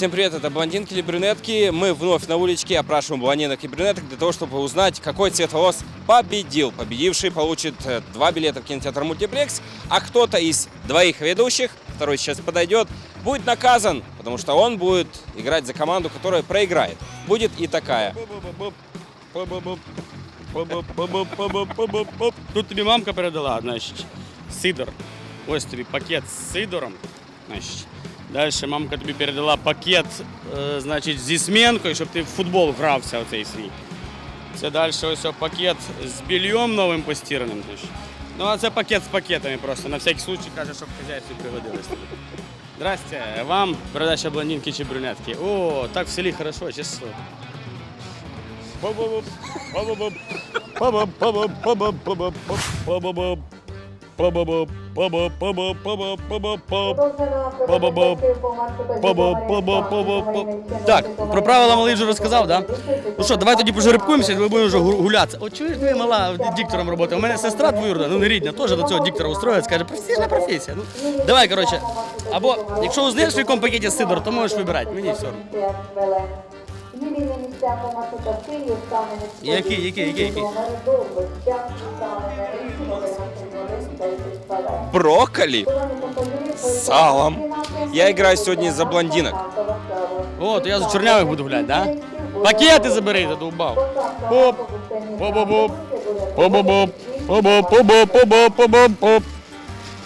Всем привет, это блондинки или брюнетки. Мы вновь на уличке опрашиваем блондинок и брюнеток для того, чтобы узнать, какой цвет волос победил. Победивший получит э, два билета в кинотеатр «Мультиплекс», а кто-то из двоих ведущих, второй сейчас подойдет, будет наказан, потому что он будет играть за команду, которая проиграет. Будет и такая. Тут тобі мамка передала, значить, сидор. Ось тобі пакет з сидором. Значить. Далі мамка тобі передала пакет е, значить, зі смінкою, щоб ти в футбол грався оцей свій. Це далі ось о пакет з більйом новим постіраним. Значить. Ну, а це пакет з пакетами просто. На всякий случай каже, щоб хазяйстві пригодилось. Здрасте, вам передача блондинки чи брюнетки. О, так в селі хорошо, чесно. Ба-ба-бап, ба-ба-бап. Так, про правила малий вже розказав, да? Ну що, давай тоді пожеребкуємося, ми будемо вже гулятися. От чуєш, твоя мала диктором роботи. У мене сестра двоюродна, ну не рідна, теж до цього диктора устроїть, скаже, професійна професія. Ну, давай, коротше. Або якщо узнаєш в якому пакеті сидор, то можеш вибирати. Мені все. Який, який, який, який? Брокколи с салом. Я играю сегодня за блондинок. О, то я за чорнявих буду гуляти, да? Пакети забери, задовбав. Поп, поп-поп, поп-поп, поп-поп, поп-поп, поп-поп.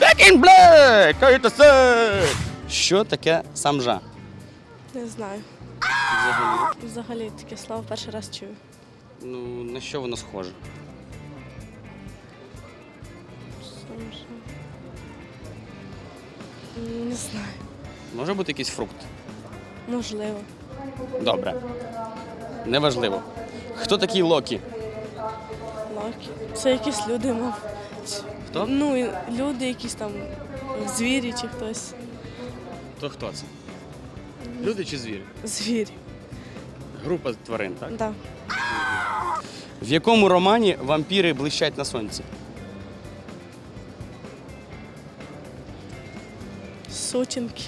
Back in black, how you say? Що таке самжа? Не знаю. Взагалі. Взагалі таке слово перший раз чую. Ну, на що воно схоже? Не знаю. Може бути якийсь фрукт? Можливо. Добре. Неважливо. Хто такий Локі? Локі. Це якісь люди, мов. Хто? Ну, люди якісь там звірі чи хтось. То хто це? Люди чи звірі? Звірі. Група тварин, так? Да. В якому романі вампіри блищать на сонці? Сутінки.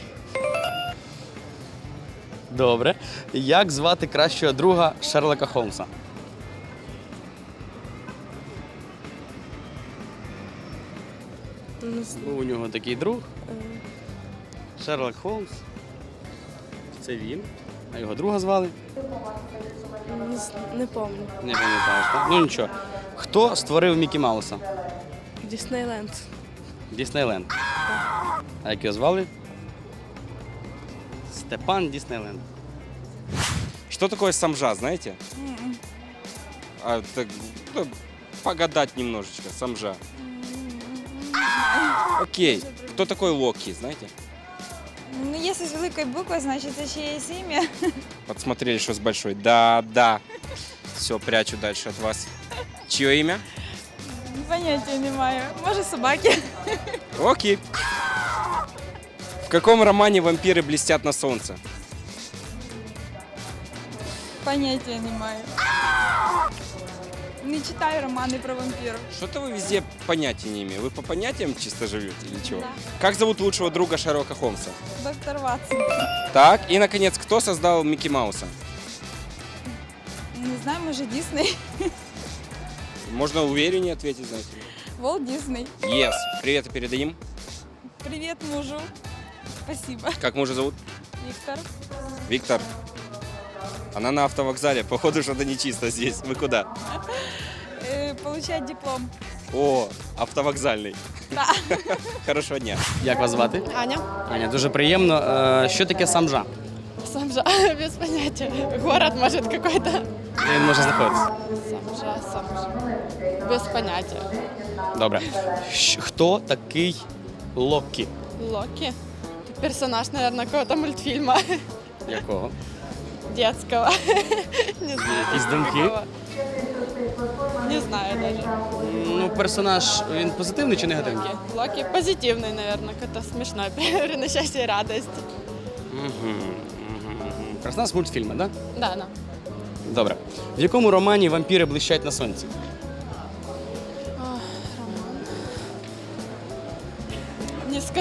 Добре. Як звати кращого друга Шерлока Холмса? Не знаю. Був у нього такий друг Е, Шерлок Холмс. Це він. А його друга звали? Не, з- не пам'ятаю. Не пам'ятаєш, так? Ну нічого. Хто створив Мікі Мауса? Діснейленд. Діснейленд. А як його звали? Степан Діснейленд. Что такое самжа, знаете? А, так, ну, погадать немножечко, самжа. Окей. Кто такой Локи, знаете? Ну, якщо з великої букви, значить це ще є ім'я. Подсмотрели, что с большой. Да, да. Все, прячу дальше от вас. Чье имя? Поняття не маю. Може собаки. Окей. В каком романе вампиры блестят на солнце? Поняття не маю. Не читаю романи про вампірів. Что-то вы везде понятия не имеете. Вы по понятиям чисто живете или чего? Да. Как зовут лучшего друга Шерлока Холмса? Доктор Ватсон. Так, и, наконец, кто создал Микки Мауса? Не знаю, може Дісней. Можно увереннее ответить, знаете. Волт Дісней. Yes. Привет передадим. Привіт мужу. Спасибо. Как мужа зовут? Віктор. Виктор. Она на автовокзале. Походу, что-то нечисто здесь. Вы куда? Е, Получать диплом. О, автовокзальный. Да. Хорошего дня. Як вас звати? Аня, Аня, дуже приємно. Е, Що таке самжа? Самжа, без понятия. Город, может, какой-то. Де Він може знаходитися. Самжа, Самжа. Без понятия. Добре. Щ- Хто такий Локі? Локи. Персонаж, наверное, какого-то мультфильма Якого? детского. Не знаю. Якісь думки? какого. Не знаю даже. Ну, персонаж він позитивний чи негативний? Локи. Локи позитивный, наверное, какой-то смешной, приносящий радость. Персонаж мультфільму, так? Да? Да, да. Добре. В якому романі вампіри блищать на сонці?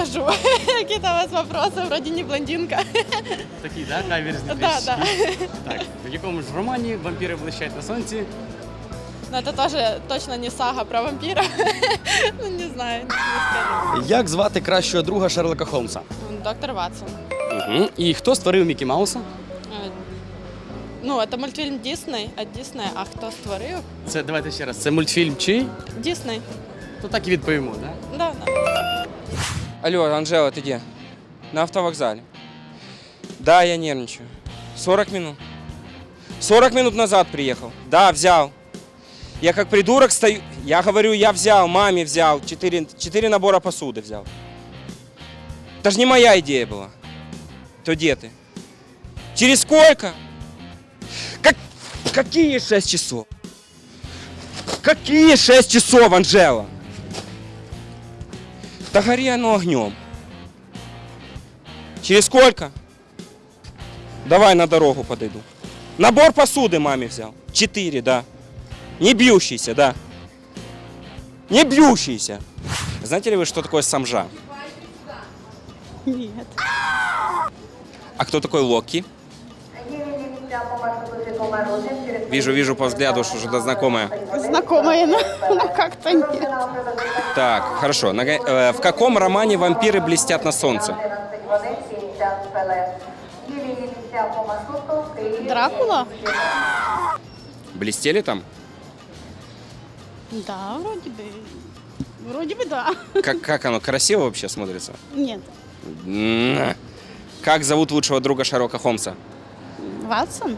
скажу. скажу. Какие-то у вас вопросы, вроде не блондинка. Такі, да, каверзні Да, да. Так, в якому ж романі вампіри блищать на сонці? Но это тоже точно не сага про вампира. Ну, не знаю, не скажу. Як звати кращого друга Шерлока Холмса? Доктор Ватсон. Угу. І хто створив Мікі Мауса? Е, Ну, это мультфільм Дисней, а Дисней, а хто створив? Це давайте ще раз. Це мультфільм чий? Дисней. То так і відповімо, да? Да, да. Алло, Анжела, ты где? На автовокзале. Да, я нервничаю. 40 минут. 40 минут назад приехал. Да, взял. Я как придурок стою. Я говорю, я взял, маме взял. Четыре, четыре набора посуды взял. Это же не моя идея была. То где ты? Через сколько? Как, какие 6 часов? Какие 6 часов, Анжела? Да гори оно огнем. Через сколько? Давай на дорогу подойду. Набор посуды маме взял. Четыре, да. Не бьющийся, да. Не бьющийся. Знаете ли вы, что такое самжа? Нет. А кто такой Локи? Вижу, вижу по взгляду, что что-то знакомое. Знакомые, но, но как-то нет. Так, хорошо. Э, в каком романе вампиры блестят на солнце? Дракула? Блестели там? Да, вроде бы. Вроде бы да. Как, как оно красиво вообще смотрится? Нет. М. Как зовут лучшего друга Шерлока Холмса? Ватсон?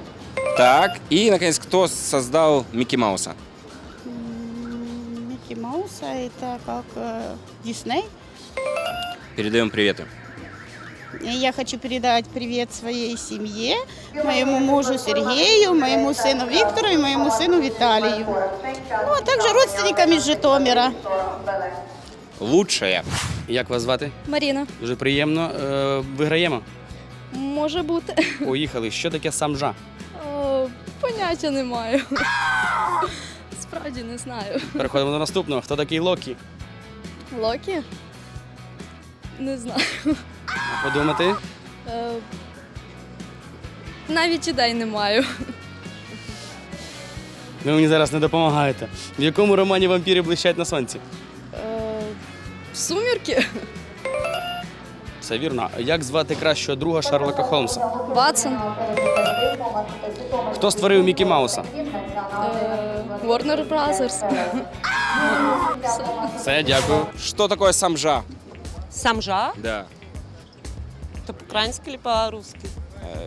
Так, и, наконец, кто создал Микки Мауса? Микки Мауса это как э, Дисней. Передаем приветы. И Я хочу передать привет своей семье, моему мужу Сергею, моему сыну Виктору и моему сыну Виталию. Ну, а также родственникам из Житомира. Лучшая. Як вас звати? Маріна, Дуже приємно. Е, виграємо. може бути. Поїхали. Що таке самжа? Поняття не маю. Справді не знаю. Переходимо до наступного. Хто такий Локі? Локі? Не знаю. Подумати. Е, навіть ідей не маю. Ви мені зараз не допомагаєте. В якому романі вампіри блищать на сонці? Е, сумірки? Все вірно. Як звати кращого друга Шерлока Холмса? Ватсон? Хто створив Мікі Мауса? Е, Warner Brothers? Все, дякую. Что такое самжа? Самжа? Да. Это по-украински или по-русски?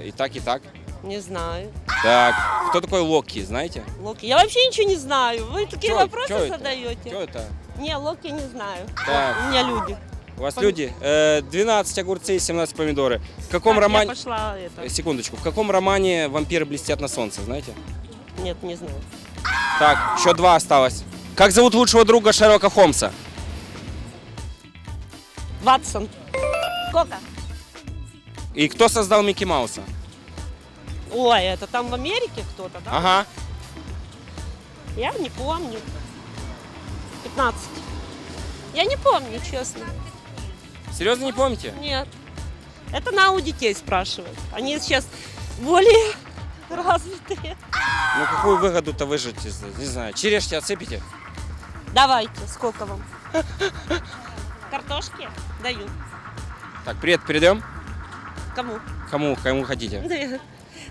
Э, И так, и так. Не знаю. Так, кто такой Локи, знаете? Локи. Я вообще ничего не знаю. Вы такие Чё- вопросы чё это? задаете. Кто это? Не, Локи не знаю. Так. У меня люди. У вас Пом- люди? Э, 12 огурцы и 17 помидоры. В каком Так, романе... Я пошла это. Секундочку. В каком романе вампиры блестят на солнце, знаете? Нет, не знаю. Так, еще два осталось. Как зовут лучшего друга Шерлока Холмса? Ватсон. Сколько? И кто создал Микки Мауса? Ой, это там в Америке кто-то, да? Ага. Я не помню. 15. Я не помню, честно. Серьезно не помните? Нет. Это на у детей спрашивают. Они сейчас более развитые. Ну какую выгоду-то выжить? Не знаю. Черешки отсыпите? Давайте, сколько вам? Картошки? Даю. Так, привет передаем. Кому? Кому, кому хотите.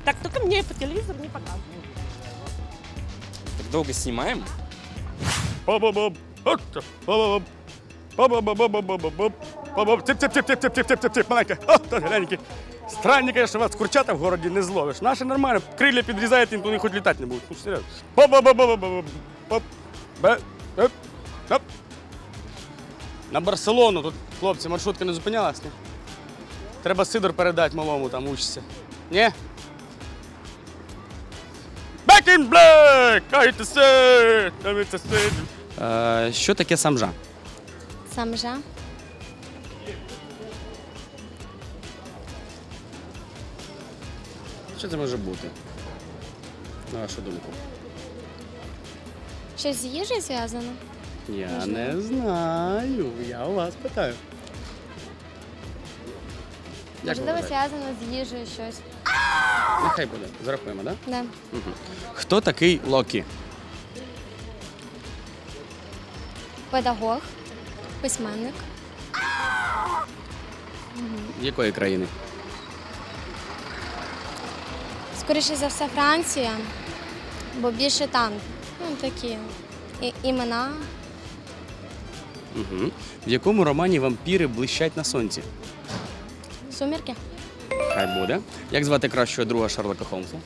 Так, только мне по телевизору не показывают. Так долго снимаем? Ба-ба-бам. От-то. Ба-ба-бам. Ба-ба-ба-ба-ба-ба-бам. Ба-бам. Тип-тип-тип-тип-тип-тип-тип-тип. Маленька. О, то гляньки. Странні, конечно, вас курчата в городі не зловиш. Наші нормально. Крилля підрізають, їм туди хоч літати не будуть. Ну, серйозно. Ба-ба-ба-ба-ба-ба. Бап. Бе. Оп. Оп. На Барселону. Тут, хлопці, маршрутка не зупинялась, ні? Треба Сидор передати малому, там учиться. Ні? Back in black! I to say! I to say! Е, що таке самжа? Самжа. Що це може бути? На вашу думку. Щось з їжею зв'язано? Я не знаю. Я у вас питаю. Як ви Можливо, вважаєте? зв'язано з їжею щось. Нехай буде. Зарахуємо, так? Да. Угу. Хто такий Локі? Педагог, письменник. Якої країни? Скоріше за все, Франція, бо більше там ну, такі і- імена. Угу. В якому романі вампіри блищать на сонці? Сумірки. Хай буде. Як звати кращого друга Шерлока Холмса?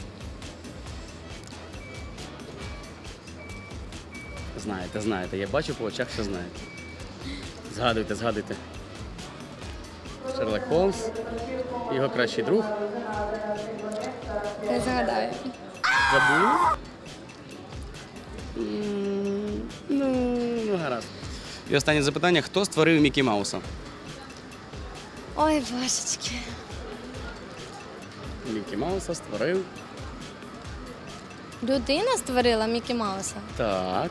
Знаєте, знаєте. Я бачу по очах, що знаєте. Згадуйте, згадуйте. Шерлок Холмс, його кращий друг. Не згадаю. Ну, ну, гаразд. І останнє запитання: хто створив Мікі Мауса? Ой, божечки. Мікі Мауса створив. Людина створила Мікі Мауса. Так.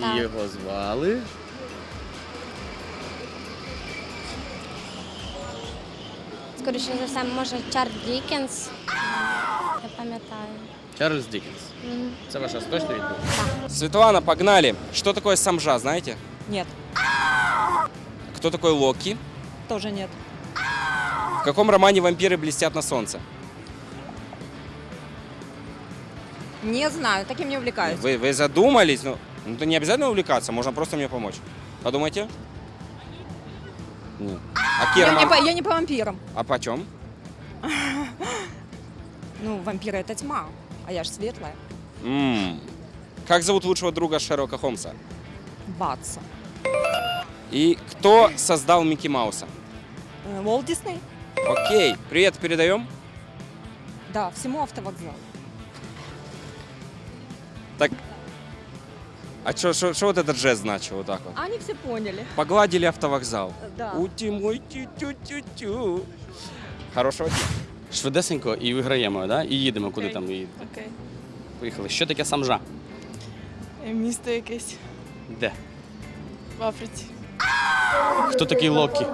Так. Його звали. Скоріше за все, може, Чарльз Дікенс. Я пам'ятаю. Чарльз Дікенс. Мгм. Це ваша остаточна відповідь? Светлана, погнали. Что такое самжа, знаете? Нет, Кто такой Локи? тоже нет. В каком романе вампиры блестят на солнце? Не знаю, таким не увлекаюсь. Вы, вы задумались? Ну, ну, это не обязательно увлекаться, можно просто мне помочь. Подумайте. Нет. А Я не, по, я не по вампирам. А почем? Ну, вампиры это тьма, а я ж светлая. М. Как зовут лучшего друга Шерлока Холмса? Батса. И кто создал Микки Мауса? Э, Уолт Дисней? Окей, привет передаем. Да, всему автовокзалу. Так, а что вот этот жест значил вот так вот? Они все поняли. Погладили автовокзал. Да. Ути мой тю-тю-тю-тю. Хорошого дня. Швидесенько і виграємо, да? і їдемо куди там. І... Окей. Поїхали. Що таке самжа? Місто якесь Де? в Африці. Хто такий Локі?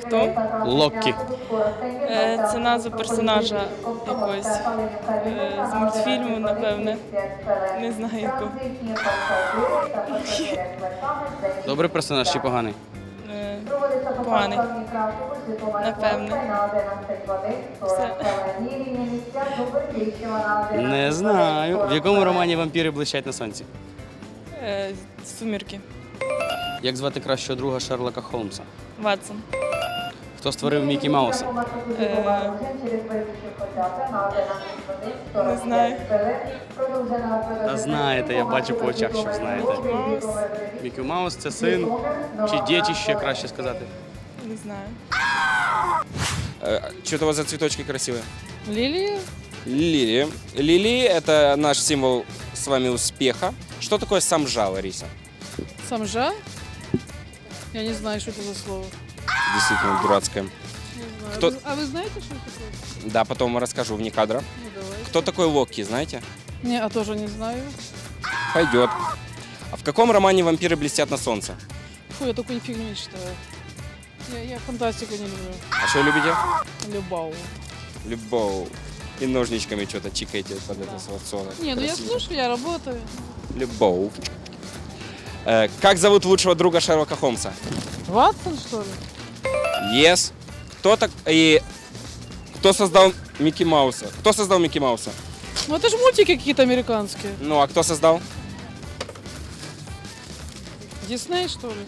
Хто? Локі. Е, це назва персонажа якогось е, з мультфільму, напевне. Не знаю якого. Добрий персонаж чи поганий? Е, поганий. Напевне. Все. Не знаю. В якому романі вампіри блищать на сонці? Е, сумірки. Як звати кращого друга Шерлока Холмса? Ватсон. Хто створив Мікі Мауса? Е, не знаю. Та знаєте, я бачу по очах, що знаєте. Маус. Мікі Маус це син чи дітище, краще сказати. Не знаю. Что-то у вас за цветочки красивые. Лілія? Лилии. Лилии – это наш символ с вами успеха. Что такое самжа, Лариса? Самжа? Я не знаю, что это за слово. Действительно дурацкое. Не знаю. Кто- А, вы, а вы знаете, что это такое? Да, потом расскажу вне кадра. Ну, давай. Кто такой Локи, знаете? Не, а тоже не знаю. Пойдет. А в каком романе вампиры блестят на солнце? Фу, я такую фигню не читаю. Я, я фантастику не люблю. А что любите? Любау. Любовь. И ножничками что-то чикаете под это солнце. Не, ну я Красиво. слушаю, я работаю. Любовь. Э, как зовут лучшего друга Шерлока Холмса? Ватсон, что ли? Yes. Кто так и кто создал Микки Мауса? Кто создал Микки Мауса? Ну это же мультики какие-то американские. Ну, а кто создал? Дисней, что ли?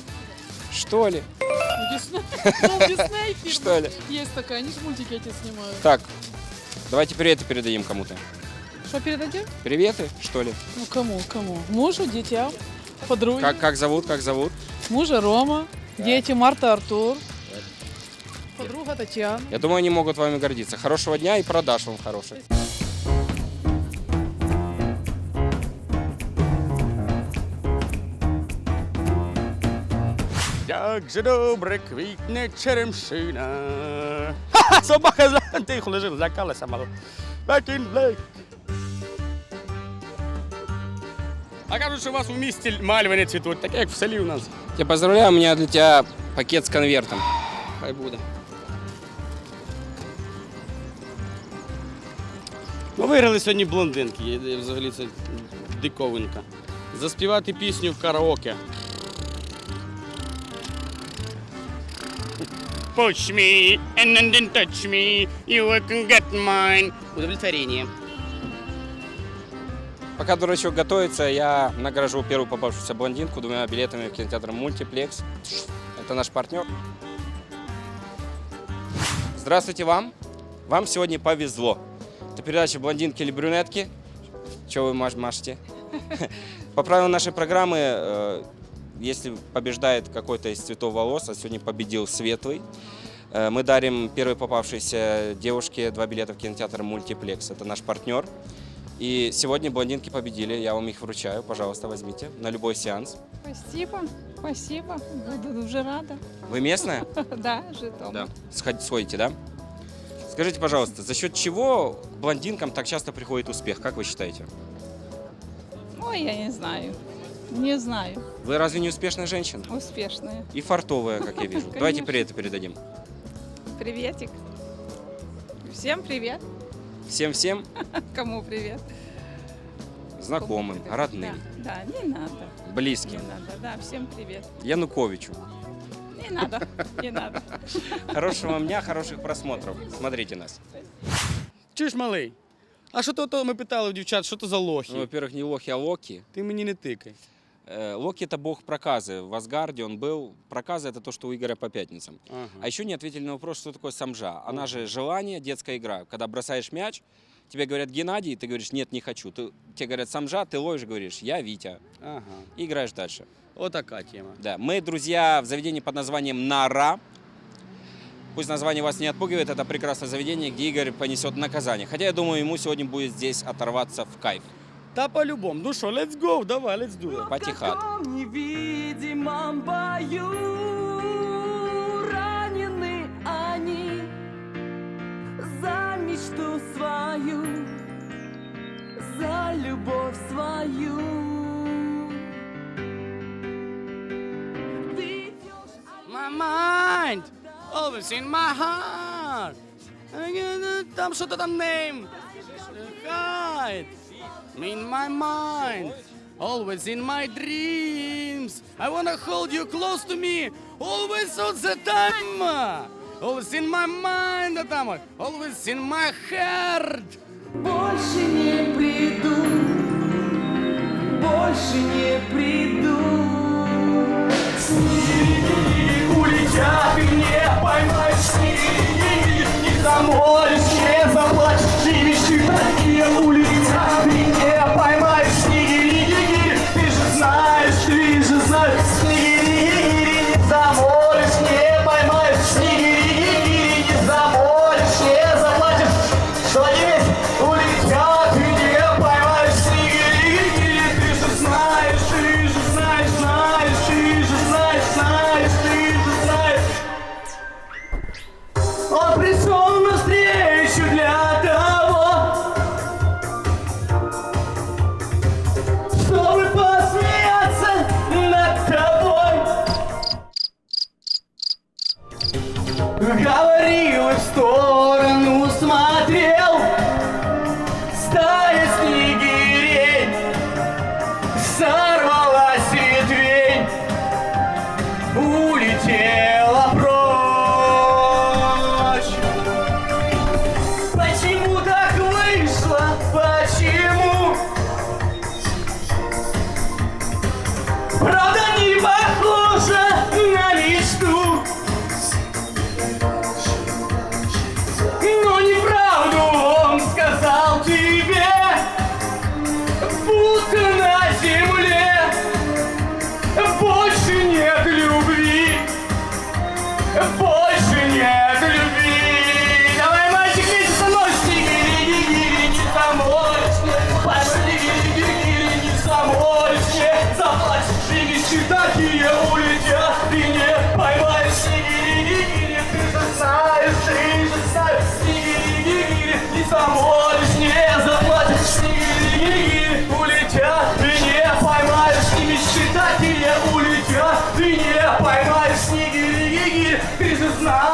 Что ли? Ну, Дисней. Ну, Дисней. Что ли? Есть такая, они же мультики эти снимают. Так, давайте приветы передадим кому-то. Что передадим? Приветы, что ли? Ну кому, кому? Мужу, детям, подруге. Как, как зовут, как зовут? Мужа Рома, дети Марта Артур. Подруга Татьяна. Я думаю, они могут вами гордиться. Хорошего дня и продаж вам хороших. Як же добре квітне черемшина. Ха-ха, собака за тихо лежить, закалася мало. Back in black. А кажуть, що у вас у місті мальви не цвітуть, таке в селі у нас. Я поздравляю, у мене для тебе пакет з конвертом. Хай буде. Ну, Виграли сьогодні блондинки, взагалі це диковинка. Заспівати пісню в караоке. Push me and then touch me, you can get mine. Удовлетворение. Пока дурачок готовится, я награжу первую попавшуюся блондинку двумя билетами в кинотеатр «Мультиплекс». Это наш партнер. Здравствуйте вам. Вам сегодня повезло. Это передача «Блондинки или брюнетки». Чего вы маш- машете? По правилам нашей программы, э, если побеждает какой-то из цветов волос, а сегодня победил светлый, э, мы дарим первой попавшейся девушке два билета в кинотеатр «Мультиплекс». Это наш партнер. И сегодня блондинки победили. Я вам их вручаю. Пожалуйста, возьмите на любой сеанс. Спасибо, спасибо. Буду дуже рада. Вы местная? Да, Житомир. Да. Сходи- Сходите, да? Скажите, пожалуйста, за счет чего к блондинкам так часто приходит успех? Как вы считаете? Ой, я не знаю. Не знаю. Вы разве не успешная женщина? Успешная. И фартовая, как я вижу. Давайте привет передадим. Приветик. Всем привет. Всем-всем Кому привет? знакомым, Кому привет? родным, Да, да, не надо. Не близким. надо. Да, всем привет. Януковичу. Не надо, не надо. Хорошего вам дня, хороших просмотров. Смотрите нас. Чуєш, малий? А що то, то ми питали у дівчат, що то за лохи? Ну, во-первых, не лохи, а локи. Ти мені не тикай. Э, Локи – это бог проказы. В Асгарде он был. Проказа – это то, что у Игоря по пятницам. Ага. А еще не ответили на вопрос, что такое самжа. Она же желание, детская игра. Когда бросаешь мяч, тебе говорят Геннадий, ты говоришь нет, не хочу. Ты, тебе говорят самжа, ты ловишь, говоришь я Витя. Ага. И играешь дальше. Отака тема. Да, мы, друзья, в заведении под названием Нара. Пусть название вас не отпугивает, это прекрасное заведение, где Игорь понесет наказание. Хотя я думаю, ему сегодня будет здесь оторваться в кайф. Та по-любому. Ну що, let's go, давай, let's do it. Потихат. невидимом бою ранены они за мечту свою, за любовь свою. Ты идешь, My mind, always in my heart. Там що то там name. Hide. In my mind, always in my dreams. I wanna hold you close to me, always all the time. Always in my mind, а там, always in my heart. Больше не приду, больше не приду. Снеги улетят, и не поймаешь снеги, не замолишь, না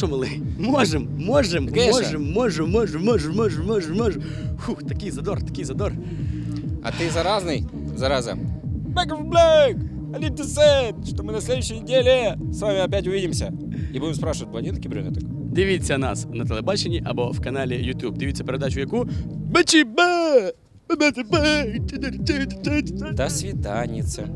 що, малий? Можем, можем, Конечно. можем, можем, можем, можем, можем, можем, можем. Фух, такий задор, такий задор. А ты заразный? Зараза. Back of Black! I need to say, что мы на следующей неделе с вами опять увидимся. И будем спрашивать блондинок и брюнеток. Дивіться нас на телебаченні або в каналі YouTube. Дивіться передачу яку Бачіба! До свиданицы.